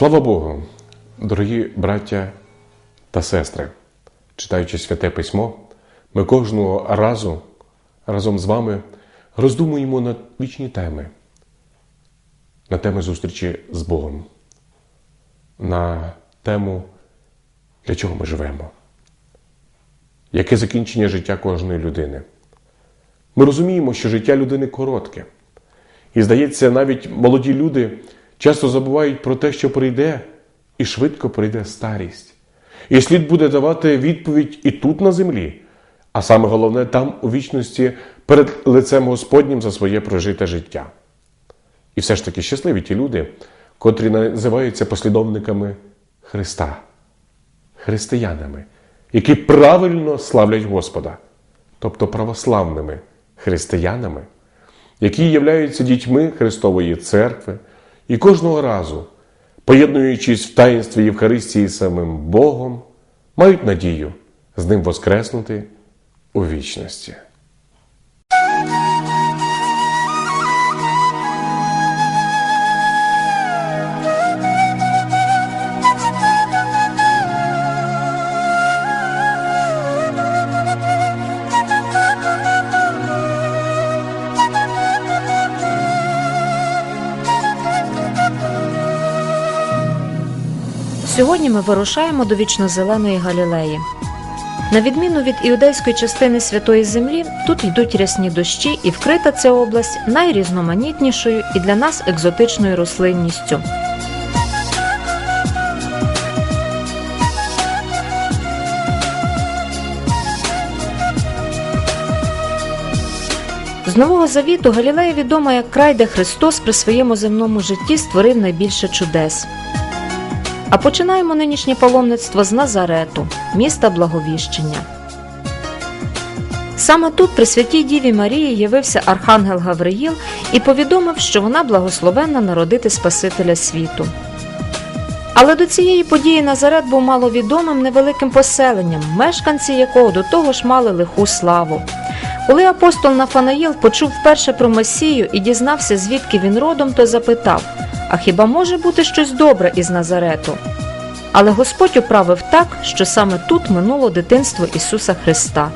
Слава Богу, дорогі браття та сестри, читаючи святе письмо, ми кожного разу разом з вами роздумуємо над вічні теми, на теми зустрічі з Богом, на тему, для чого ми живемо, яке закінчення життя кожної людини. Ми розуміємо, що життя людини коротке. І здається, навіть молоді люди часто забувають про те, що прийде, і швидко прийде старість. І слід буде давати відповідь і тут на землі, а саме головне там у вічності перед лицем Господнім за своє прожите життя. І все ж таки щасливі ті люди, котрі називаються послідовниками Христа, християнами, які правильно славлять Господа, тобто православними християнами, які являються дітьми Христової Церкви і кожного разу, поєднуючись в таїнстві Євхаристії з самим Богом, мають надію з ним воскреснути у вічності. Сьогодні ми вирушаємо до вічнозеленої Галілеї. На відміну від іудейської частини святої землі, тут йдуть рясні дощі, і вкрита ця область найрізноманітнішою і для нас екзотичною рослинністю. З Нового Завіту Галілея відома як край, де Христос при своєму земному житті створив найбільше чудес. А починаємо нинішнє паломництво з Назарету, міста Благовіщення. Саме тут при святій Діві Марії явився архангел Гавриїл і повідомив, що вона благословенна народити Спасителя світу. Але до цієї події Назарет був маловідомим невеликим поселенням, мешканці якого до того ж мали лиху славу. Коли апостол Нафанаїл почув вперше про Месію і дізнався, звідки він родом, то запитав а хіба може бути щось добре із Назарету? Але Господь управив так, що саме тут минуло дитинство Ісуса Христа.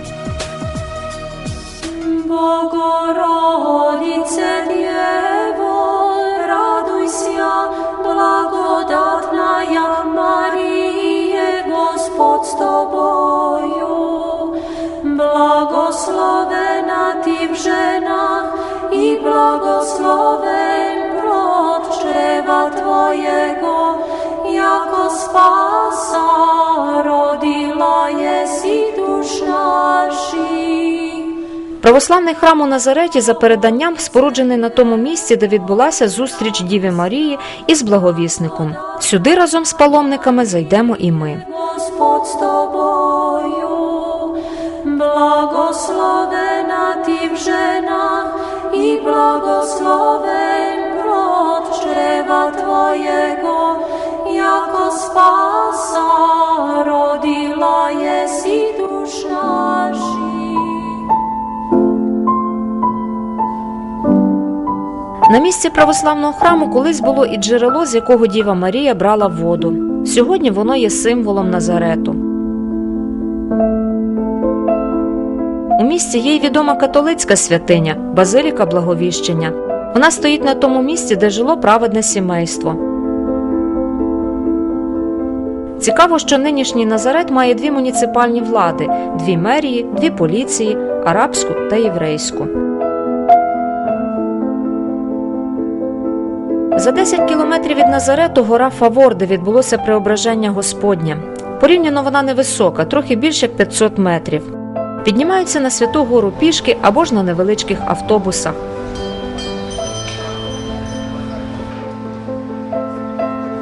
Bogorodice Dievo, радуйся, благодатная Мария, Господь с тобою. Благословена ты в женах, и благословен чрева Твоего, яко спаса родила еси душ наших. Православний храм у Назареті за переданням споруджений на тому місці, де відбулася зустріч Діви Марії із благовісником. Сюди разом з паломниками зайдемо і ми. Господь с тобою, благословена ты в женах, и благословен плод чрева Твоего, яко спаса родила еси душ наших. На місці православного храму колись було і джерело, з якого Діва Марія брала воду. Сьогодні воно є символом Назарету. У місті є й відома католицька святиня Базиліка Благовіщення. Вона стоїть на тому місці, де жило праведне сімейство. Цікаво, що нинішній Назарет має дві муніципальні влади: дві мерії, дві поліції, арабську та єврейську. За 10 кілометрів від Назарету гора Фавор, де відбулося преображення Господнє. Порівняно вона невисока, трохи більше як 500 метрів. Піднімаються на святу гору пішки або ж на невеличких автобусах.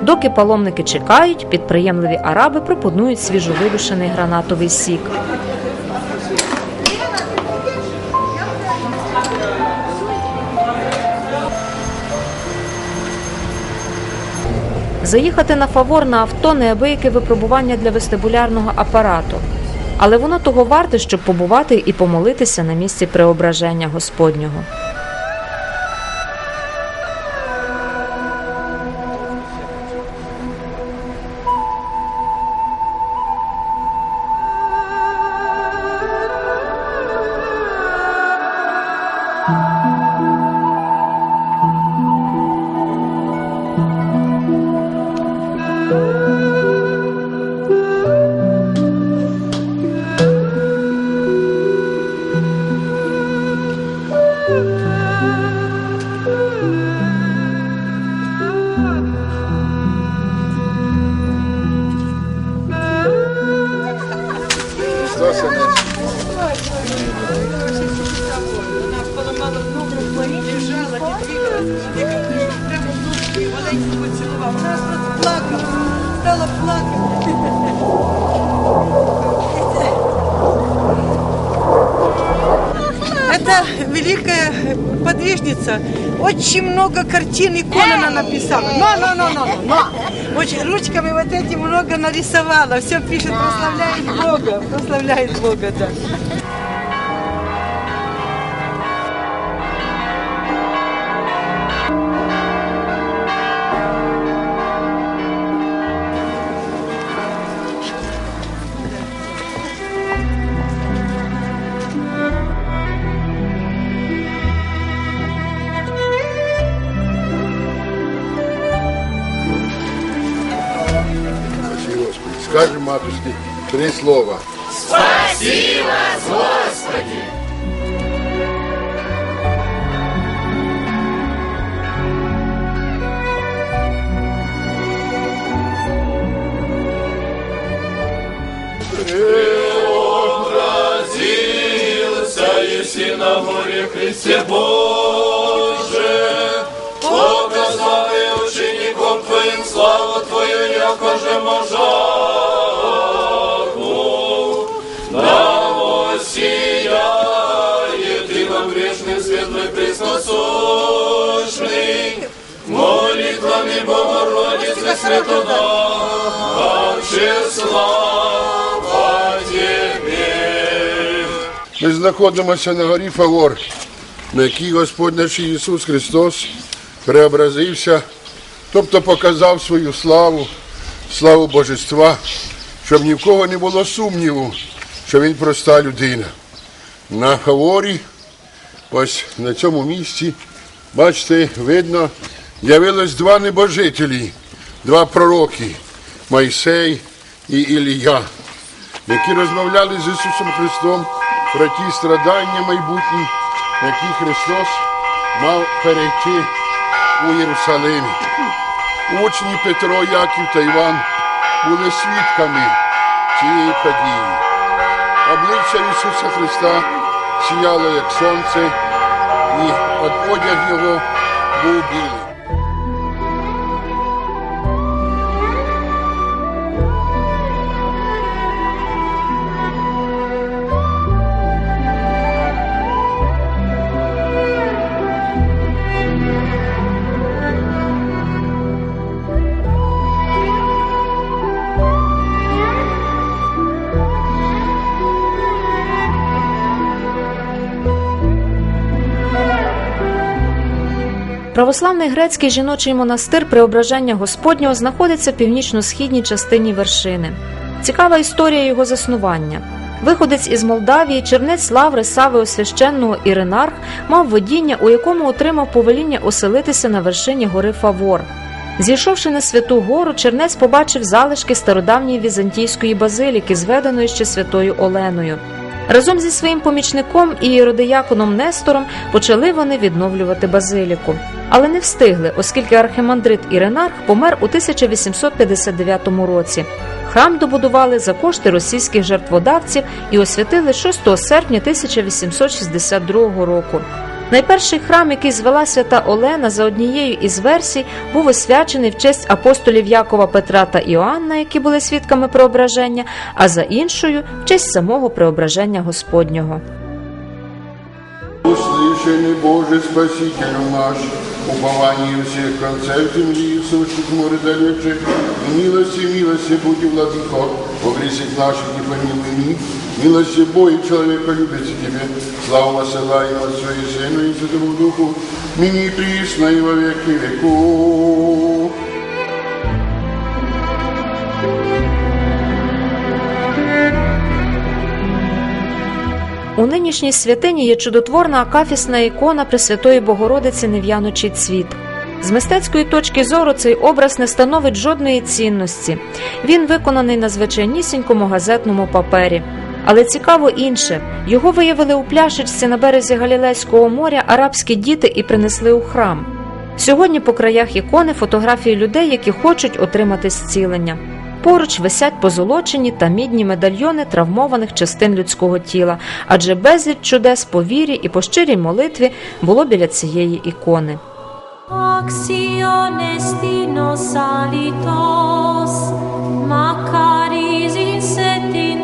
Доки паломники чекають, підприємливі араби пропонують свіжовидушений гранатовий сік. Заїхати на фавор на авто неабияке випробування для вестибулярного апарату. Але воно того варте, щоб побувати і помолитися на місці преображення Господнього. Икон она написала. Но, но, но, но, но. Очень ручками вот эти много нарисовала. Все пишет, прославляет Бога. Прославляет Бога, да. Три слова. Спасибо, Господи! Си на море Христе Боже, показали учеником твоим славу Твою, якоже можа. Ми знаходимося на горі Фавор, на якій Господь наш Ісус Христос преобразився, тобто показав свою славу, славу Божества, щоб ні в кого не було сумніву, що Він проста людина. На Фаворі, ось на цьому місці, бачите, видно, явилось два небожителі, два пророки Майсей і Ілія які розмовляли з Ісусом Христом про ті страдання майбутні, які Христос мав перейти у Єрусалимі. Учні Петро, Яків та Іван були свідками цієї події. Обличчя Ісуса Христа сіяло, як сонце, і одяг його був білий. Православний грецький жіночий монастир Преображення Господнього знаходиться в північно-східній частині вершини. Цікава історія його заснування. Виходець із Молдавії, чернець Лаври Сави Освященного Іринарх мав видіння, у якому отримав повеління оселитися на вершині гори Фавор. Зійшовши на святу гору, чернець побачив залишки стародавньої візантійської базиліки, зведеної ще святою Оленою. Разом зі своїм помічником і іродияконом Нестором почали вони відновлювати базиліку. Але не встигли, оскільки архимандрит Іринарх помер у 1859 році. Храм добудували за кошти російських жертводавців і освятили 6 серпня 1862 року. Найперший храм, який звела свята Олена, за однією із версій, був освячений в честь апостолів Якова Петра та Іоанна, які були свідками преображення, а за іншою в честь самого преображення Господнього. Услышанный Боже Спаситель наш, упование всех концев земли и сущих море далече, и милости, милости будь владыко, во гресах наших не помилуй них, милости Бога человека любится тебе, славу посылаем Отцу и Сыну и Святому Духу, ныне и присно и во веки веков. У нинішній святині є чудотворна акафісна ікона Пресвятої Богородиці Нев'яночий цвіт. З мистецької точки зору цей образ не становить жодної цінності. Він виконаний на звичайнісінькому газетному папері. Але цікаво інше його виявили у пляшечці на березі Галілейського моря арабські діти і принесли у храм. Сьогодні по краях ікони фотографії людей, які хочуть отримати зцілення. Поруч висять позолочені та мідні медальйони травмованих частин людського тіла, адже безліч чудес по вірі і по щирій молитві було біля цієї ікони. Acciones dinos salitos, Macaris insetin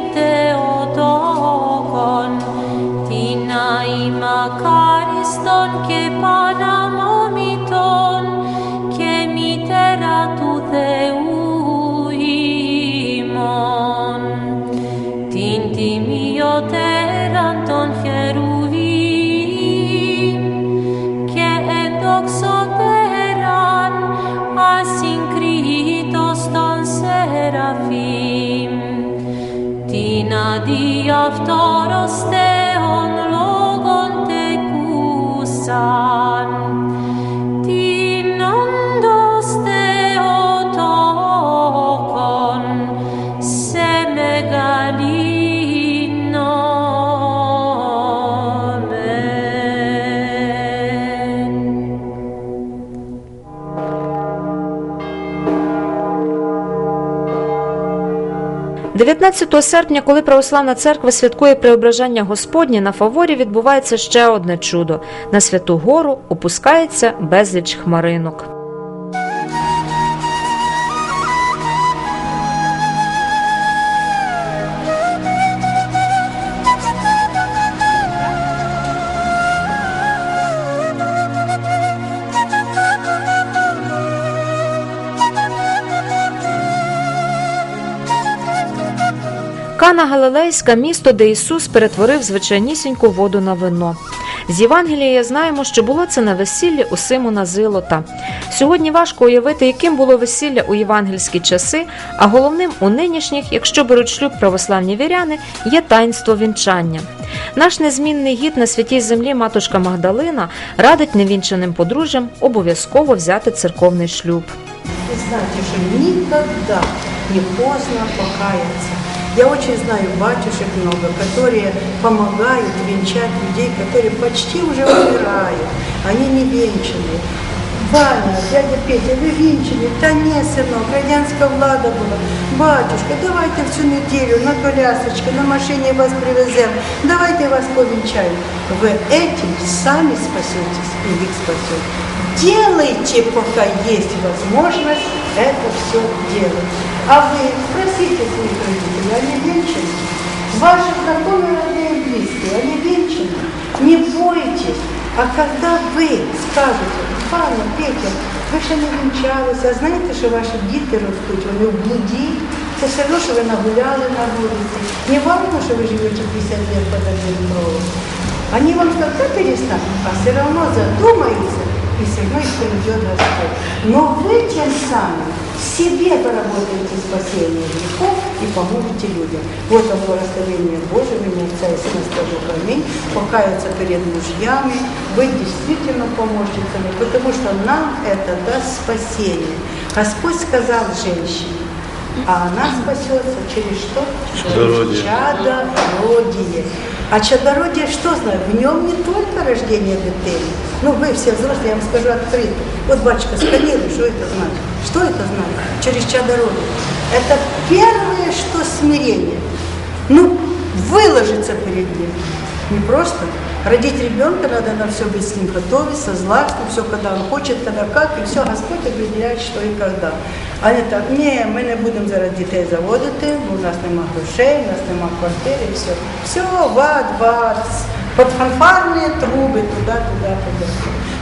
iaftaros teon logon te cusan 19 серпня, коли православна церква святкує Преображення Господнє, на фаворі відбувається ще одне чудо: на святу гору опускається безліч хмаринок. Кана Галилейська місто, де Ісус перетворив звичайнісіньку воду на вино. З Євангелія знаємо, що було це на весіллі у Симона Зилота. Сьогодні важко уявити, яким було весілля у євангельські часи, а головним у нинішніх, якщо беруть шлюб православні віряни, є таїнство вінчання. Наш незмінний гід на святій землі матушка Магдалина радить невінчаним подружжям обов'язково взяти церковний шлюб. И знайте, что никогда не поздно покаяться. Я очень знаю батюшек много, которые помогают венчать людей, которые почти уже умирают. Они не венчаны. Ваня, дядя Петя, вы венчаны? Да нет, сынок, радянская влада была. Батюшка, давайте всю неделю на колясочке, на машине вас привезем. Давайте вас повенчаем. Вы этим сами спасетесь и их спасет. Делайте, пока есть возможность это все делать. А вы спросите своих родителей, они венчаны? Ваши знакомые, родные и близкие, они венчаны? Не бойтесь. А когда вы скажете, Ваня, Петя, ви ще не вінчалися, а знаєте, що ваші діти ростуть, вони в блуді, це все одно, що ви нагуляли на вулиці. Не важно, що ви живете 50 лет под одним кровом. Они вам тогда перестанут, а все равно задумаются, и все равно их приведет Господь. Но вы тем самым себе доработаете спасение грехов и поможете людям. Вот оно благословение Божие, имя Отца и Сына Духа. Аминь. Покаяться перед мужьями, быть действительно помощницами, потому что нам это даст спасение. Господь сказал женщине, а она спасется через что? Через чадородие. А чадородие что знает? В нем не только рождение детей. Ну, вы все взрослые, я вам скажу открыто. Вот батюшка сканирует, что это значит? Что это значит? Через чадородие. Это первое, что смирение. Ну, выложиться перед ним. Не просто. Родить ребенка надо на все быть с ним готовиться, злачно, все, когда он хочет, когда как, и все, Господь определяє, що і когда. А не так, ні, ми не будемо зараз дітей заводити, бо у нас нема грошей, у нас нема квартири, і все. Все, ват, ват, под фанфарні труби, туди, туди, туди.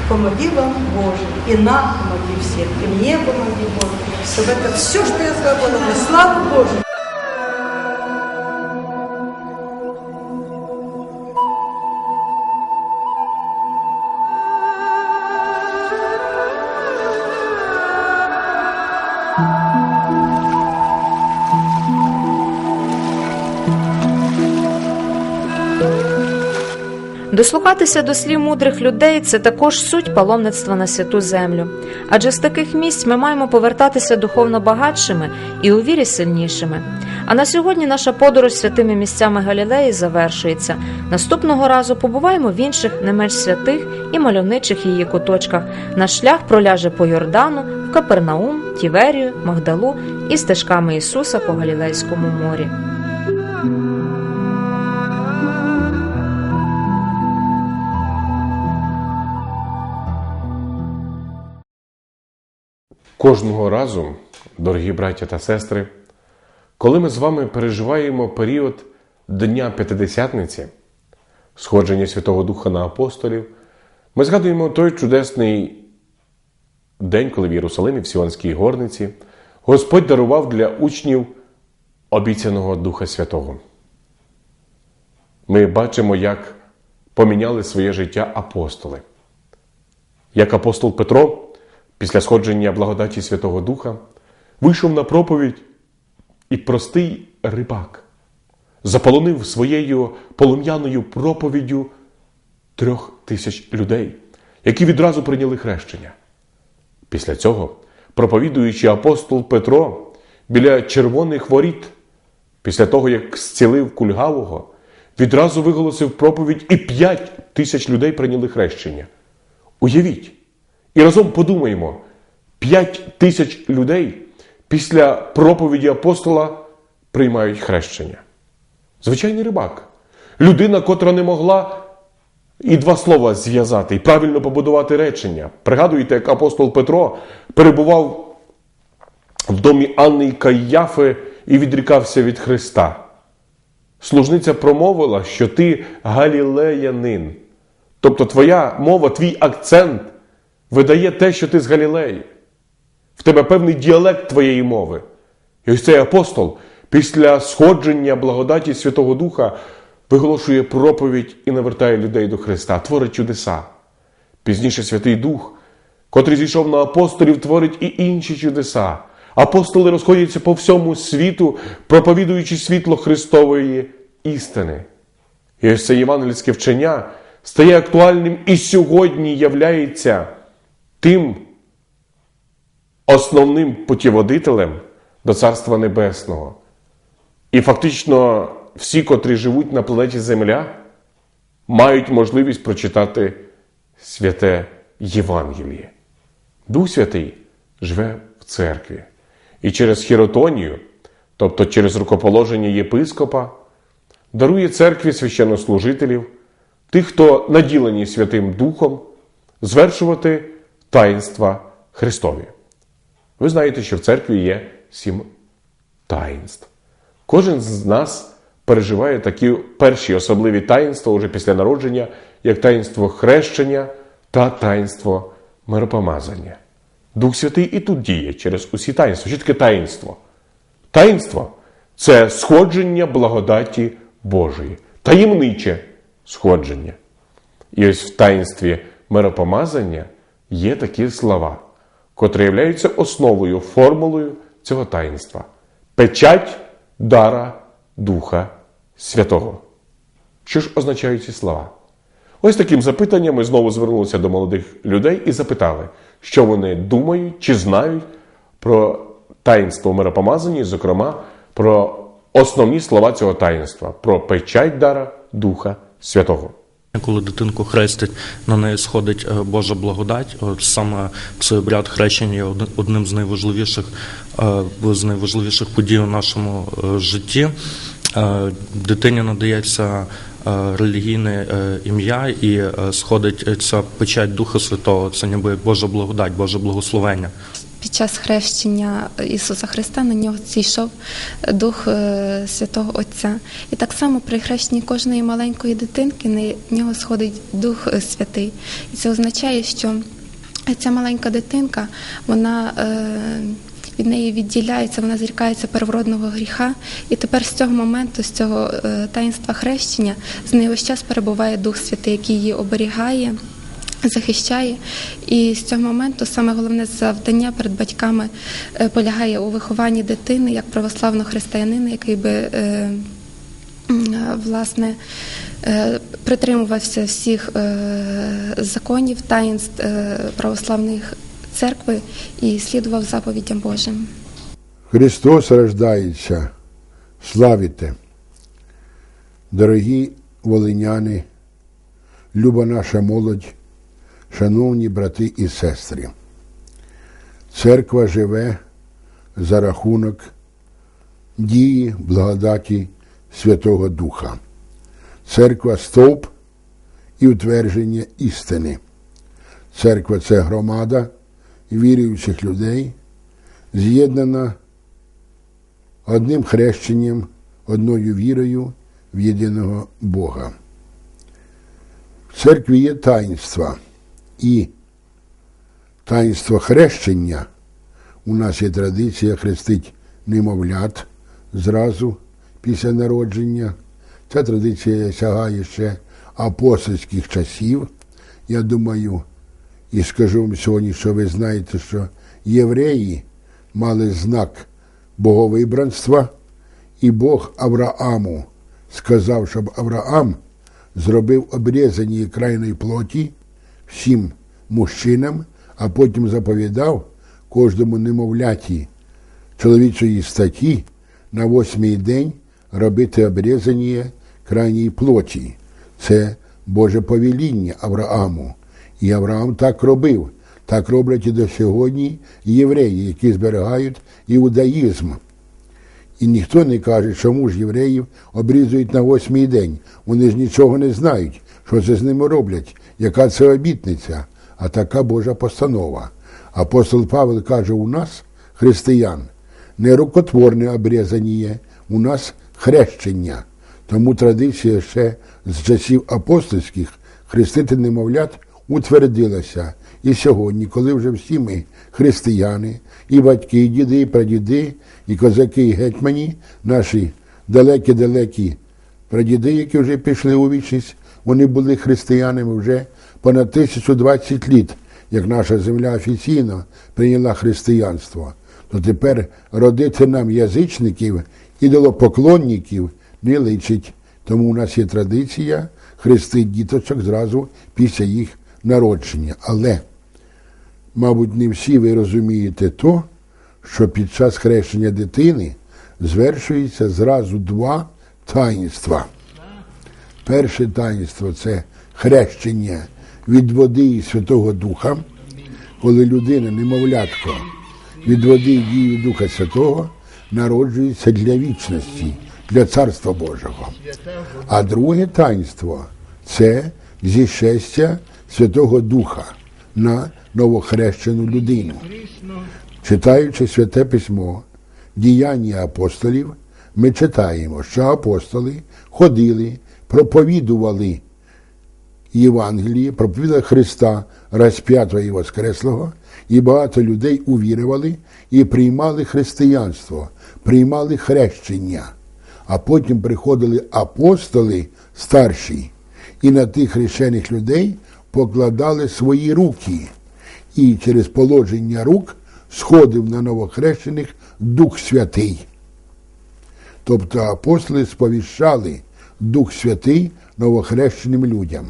Помоги вам, Боже, и нам помоги всем, и мне помоги, Боже, чтобы это все, что я сказала, было на славу Божию. Дослухатися до слів мудрих людей це також суть паломництва на святу землю. Адже з таких місць ми маємо повертатися духовно багатшими і у вірі сильнішими. А на сьогодні наша подорож святими місцями Галілеї завершується. Наступного разу побуваємо в інших не менш святих і мальовничих її куточках. Наш шлях проляже по Йордану, в Капернаум, Тіверію, Магдалу і стежками Ісуса по Галілейському морі. Кожного разу, дорогі браття та сестри, коли ми з вами переживаємо період Дня П'ятидесятниці, сходження Святого Духа на апостолів, ми згадуємо той чудесний день, коли в Єрусалимі, в Сіонській горниці, Господь дарував для учнів обіцяного Духа Святого. Ми бачимо, як поміняли своє життя апостоли. Як апостол Петро після сходження благодаті Святого Духа вийшов на проповідь і простий рибак заполонив своєю полум'яною проповіддю трьох тисяч людей, які відразу прийняли хрещення. Після цього, проповідуючи апостол Петро біля червоних воріт, після того, як зцілив кульгавого, відразу виголосив проповідь і п'ять тисяч людей прийняли хрещення. Уявіть, і разом подумаємо: п'ять тисяч людей після проповіді апостола приймають хрещення. Звичайний рибак. Людина, котра не могла і два слова зв'язати, і правильно побудувати речення. Пригадуєте, як апостол Петро перебував в домі Анни і Кайяфи і відрікався від Христа. Служниця промовила, що ти галілеянин. Тобто твоя мова, твій акцент видає те, що ти з Галілеї. В тебе певний діалект твоєї мови. І ось цей апостол після сходження благодаті Святого Духа виголошує проповідь і навертає людей до Христа, творить чудеса. Пізніше Святий Дух, котрий зійшов на апостолів, творить і інші чудеса. Апостоли розходяться по всьому світу, проповідуючи світло Христової істини. І ось це євангельське вчення стає актуальним і сьогодні являється тим основним путіводителем до Царства Небесного. І фактично всі, котрі живуть на планеті Земля, мають можливість прочитати святе Євангеліє. Дух Святий живе в церкві. І через хіротонію, тобто через рукоположення єпископа, дарує церкві священнослужителів, тих, хто наділені Святим Духом, звершувати таїнства Христові. Ви знаєте, що в церкві є сім таїнств. Кожен з нас переживає такі перші особливі таїнства уже після народження, як таїнство хрещення та таїнство миропомазання. Дух Святий і тут діє через усі таїнства. Що таке таїнство? Таїнство це сходження благодаті Божої, таємниче сходження. І ось в таїнстві миропомазання є такі слова, котрі являються основою, формулою цього таїнства. Печать дара Духа Святого. Що ж означають ці слова? Ось таким запитанням ми знову звернулися до молодих людей і запитали, що вони думають чи знають про таїнство миропомазання, зокрема, про основні слова цього таїнства, про печать дара Духа Святого. Коли дитинку хрестять, на неї сходить е, Божа благодать. От саме цей обряд хрещення є одним з найважливіших е, з найважливіших подій у нашому е, житті. Е, Дитині надається е, релігійне е, ім'я і е, сходить ця печать Духа Святого. Це ніби Божа благодать, Боже благословення. Під час хрещення Ісуса Христа на нього зійшов Дух е, Святого Отця. І так само при хрещенні кожної маленької дитинки на нього сходить Дух е, Святий. І це означає, що ця маленька дитинка, вона. е, Від неї відділяється, вона зрікається первородного гріха, і тепер з цього моменту, з цього таїнства хрещення, з неї весь час перебуває Дух Святий, який її оберігає, захищає. І з цього моменту саме головне завдання перед батьками е, полягає у вихованні дитини як православного християнина, який би е, е, власне притримувався всіх законів, таїнств православної церкви і слідував заповідям Божим. Христос рождається, славите. Дорогі волиняни, люба наша молодь, шановні брати і сестри. Церква живе за рахунок дії благодаті Святого Духа. Церква стовп і утвердження істини. Церква це громада віруючих людей, з'єднана одним хрещенням, одною вірою в єдиного Бога. В церкві є таїнства і таїнство хрещення. У нас є традиція хрестить немовлят зразу після народження. Ця традиція сягає ще апостольських часів. Я думаю, і скажу вам сьогодні, що ви знаєте, що євреї мали знак боговибранства, і Бог Аврааму сказав, щоб Авраам зробив обрізані крайної плоті всім мужчинам, а потім заповідав кожному немовляті чоловічої статті на восьмий день робити обрізання крайній плоті. Це Боже повеління Аврааму. І Авраам так робив. Так роблять і до сьогодні євреї, які зберігають іудаїзм. І ніхто не каже, чому ж євреїв обрізують на восьмий день. Вони ж нічого не знають, що це з ними роблять, яка це обітниця, а така Божа постанова. Апостол Павел каже, у нас, християн, не рукотворне обрізання, у нас хрещення. Тому традиція ще з часів апостольських хрестити немовлят утвердилася. І сьогодні, коли вже всі ми християни, і батьки, і діди, і прадіди, і козаки, і гетьмані, наші далекі-далекі прадіди, які вже пішли у вічність, вони були християнами вже понад 1020 літ, як наша земля офіційно прийняла християнство. То тепер родити нам язичників, ідолопоклонників не личить. Тому у нас є традиція хрестити діточок зразу після їх народження. Але, мабуть, не всі ви розумієте то, що під час хрещення дитини звершується зразу два таїнства. Перше таїнство це хрещення від води і Святого Духа, коли людина, немовлятко, від води і дії Духа Святого народжується для вічності, для Царства Божого. А друге таїнство це зішестя Святого Духа на новохрещену людину. Читаючи святе письмо, діяння апостолів, ми читаємо, що апостоли ходили, проповідували Євангеліє, проповідали Христа розп'ятого і Воскреслого, і багато людей увірували і приймали християнство, приймали хрещення. А потім приходили апостоли старші, і на тих хрещених людей покладали свої руки. І через положення рук сходив на новохрещених Дух Святий. Тобто апостоли сповіщали Дух Святий новохрещеним людям.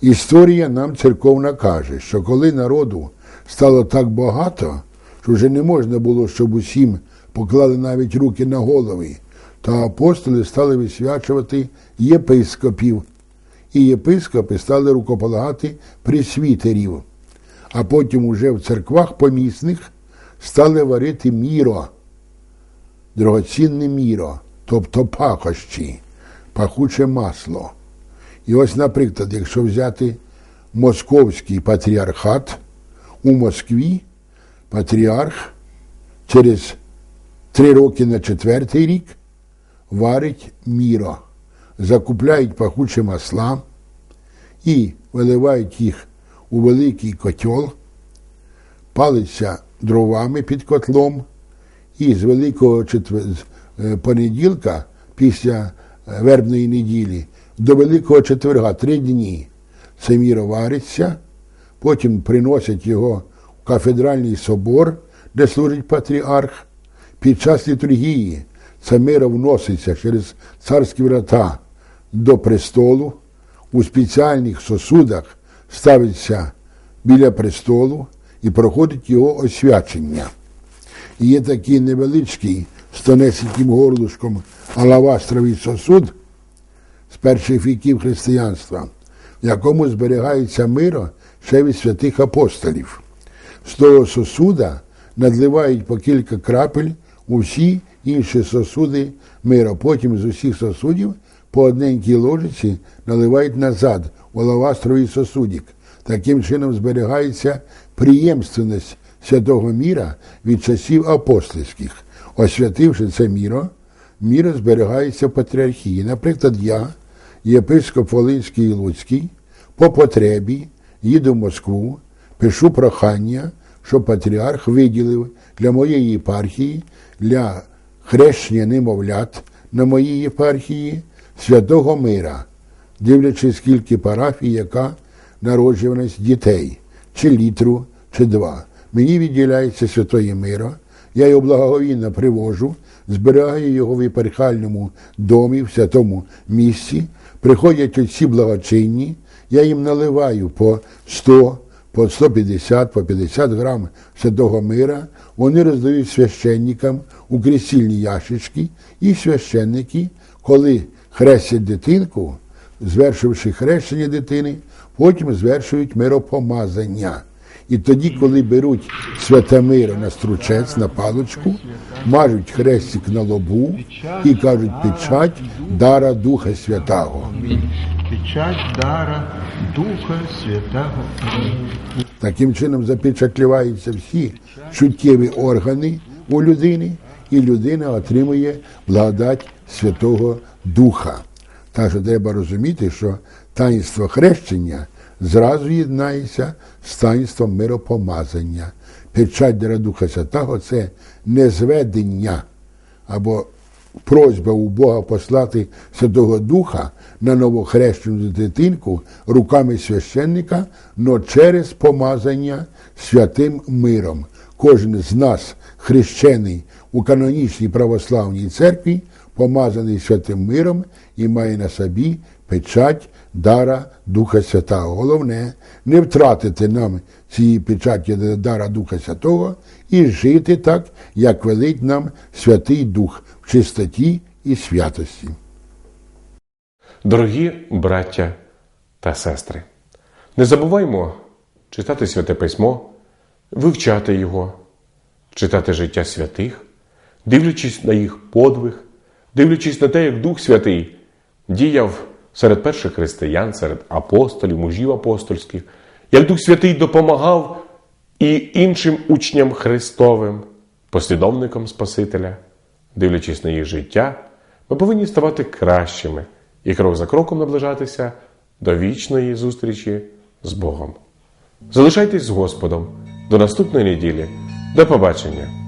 Історія нам церковна каже, що коли народу стало так багато, що вже не можна було, щоб усім поклали навіть руки на голови, то апостоли стали висвячувати єпископів, і єпископи стали рукополагати присвітерів, а потім уже в церквах помісних стали варити міро, дорогоцінне міро, тобто пахощі, пахуче масло. І ось, наприклад, якщо взяти московський патріархат, у Москві патріарх через три роки на четвертий рік варить міро, закупляють пахучі масла і виливають їх у великий котел, палиться дровами під котлом, і з великого е, понеділка після вербної неділі до Великого четверга три дні це міро вариться, потім приносять його в кафедральний собор, де служить патріарх. Під час літургії це миро вноситься через царські врата до престолу, у спеціальних сосудах ставиться біля престолу і проходить його освячення. І є такий невеличкий з тонесеньким горлушком алавастровий сосуд з перших віків християнства, в якому зберігається миро ще від святих апостолів. З того сосуда надливають по кілька крапель у всі інші сосуди мира. Потім з усіх сосудів по одненькій ложиці наливають назад у лавастровий сосудик. Таким чином зберігається приємственність святого міра від часів апостольських. Освятивши це міро, міро зберігається в патріархії. Наприклад, я, єпископ Волинський і Луцький, по потребі їду в Москву, пишу прохання, щоб патріарх виділив для моєї єпархії, для хрещення немовлят на моїй єпархії святого мира, дивлячись, скільки парафій, яка народжуваність дітей, чи літру, чи два. Мені відділяється святої миро, я його благоговійно привожу, зберігаю його в єпархіальному домі, в святому місці. Приходять отці благочинні, я їм наливаю по 100, по 150, по 50 грам святого мира. Вони роздають священникам у крісільні яшечки, і священники, коли хрестять дитинку, звершивши хрещення дитини, потім звершують миропомазання. І тоді, коли беруть святе миро на стручець, на паличку, мажуть хрестик на лобу і кажуть печать дара Духа Святого. Печать дара Духа Святого. Таким чином запечатлюються всі чуттєві органи у людини, і людина отримує благодать Святого Духа. Так що треба розуміти, що таїнство хрещення зразу єднається з таїнством миропомазання. Печать Духа Святого це не зведення або просьба у Бога послати Святого Духа на новохрещену дитинку руками священника, но через помазання святим миром. Кожен з нас, хрещений у канонічній православній церкві, помазаний святим миром і має на собі печать дара Духа Святого. Головне не втратити нам цієї печаті дара Духа Святого і жити так, як велить нам Святий Дух в чистоті і святості. Дорогі браття та сестри, не забуваймо читати Святе Письмо, вивчати його, читати життя святих, дивлячись на їх подвиг, дивлячись на те, як Дух Святий діяв серед перших християн, серед апостолів, мужів апостольських, як Дух Святий допомагав і іншим учням Христовим, послідовникам Спасителя, дивлячись на їх життя, ми повинні ставати кращими і крок за кроком наближатися до вічної зустрічі з Богом. Залишайтесь з Господом до наступної неділі. До побачення!